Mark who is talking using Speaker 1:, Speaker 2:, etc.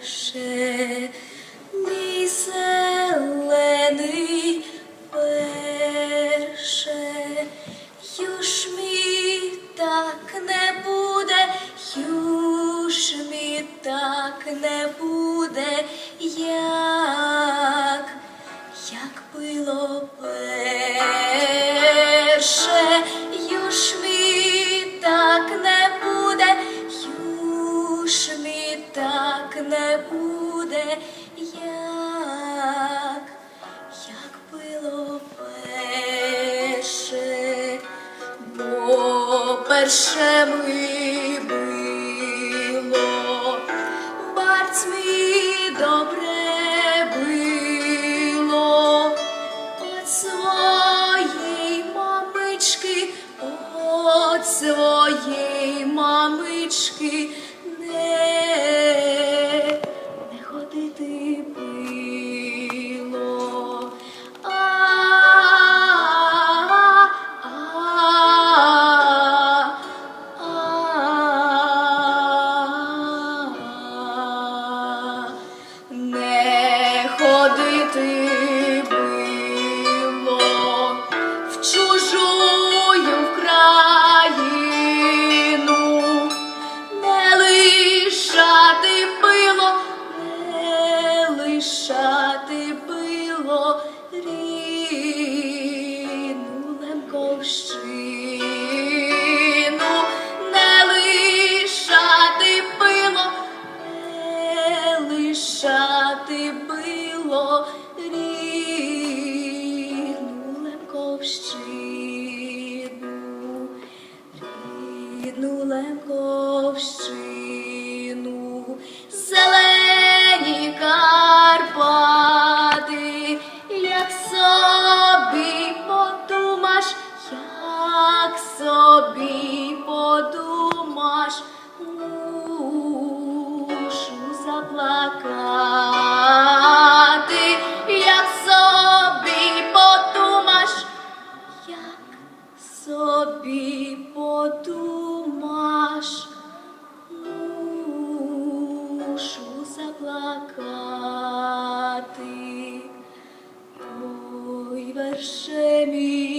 Speaker 1: верше, мій зелений верше, юж мій так не буде, юж мій так не буде, як, як було не буде, як, як було перше, бо перше ми було, бац мій добре було, от своєї мамички, от своєї мамички було в чужую країну, не лишати було, не лишати було рідну лемковщину, рідну Лемковщину, зелені Карпати, як собі подумаш, як собі подумаш, мушу заплакати, заплакати, ой, верше мій